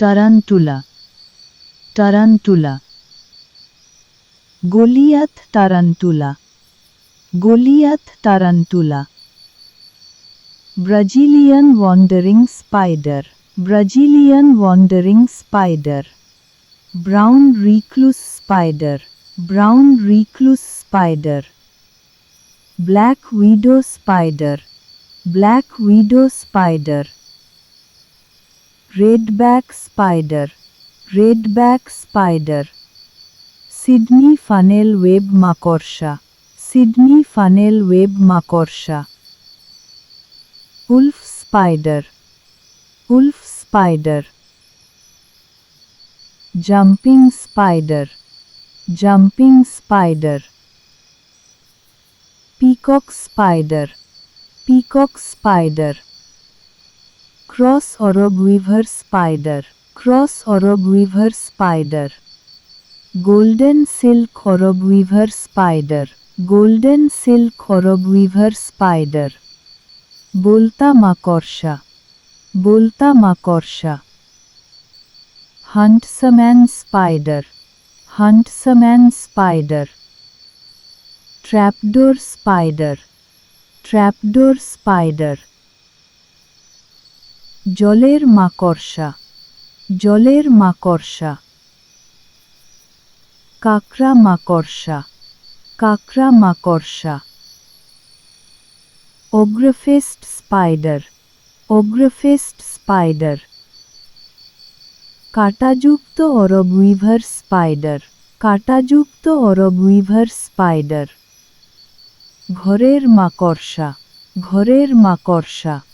tarantula tarantula goliath tarantula goliath tarantula Brazilian wandering spider Brazilian wandering spider brown recluse spider brown recluse spider black widow spider black widow spider Redback spider, redback spider. Sydney funnel web Makorsha, Sydney funnel web Makorsha. Wolf spider, wolf spider. Jumping spider, jumping spider. Peacock spider, peacock spider. Cross orb weaver spider cross orb weaver spider golden silk orb weaver spider golden silk orb weaver spider बोलता माकॉर्शा बोलता माकॉर्शा huntsman spider huntsman spider trapdoor spider trapdoor spider জলের মাকড়সা জলের মাকড়সা। কাকড়া মাকড়সা কাকড়া মাকড়সা। অগ্রফেস্ট স্পাইডার অগ্রফেস্ট স্পাইডার। কাটাযুক্ত অরব উইভার স্পাইডার, কাঁটাযুক্ত অরব উইভার স্পাইডার। ঘরের মাকড়সা ঘরের মাকড়সা।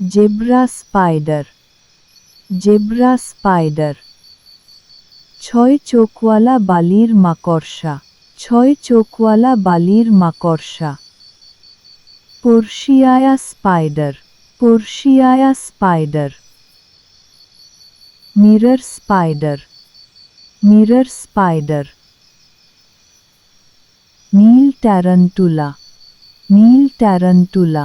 Zebra spider zebra spider. ছয় চোখওয়ালা বালির মাকড়সা, ছয় চোখওয়ালা বালির মাকড়সা। Portia spider Portia spider. Mirror spider mirror spider. নীল ট্যারান্টুলা নীল ট্যারান্টুলা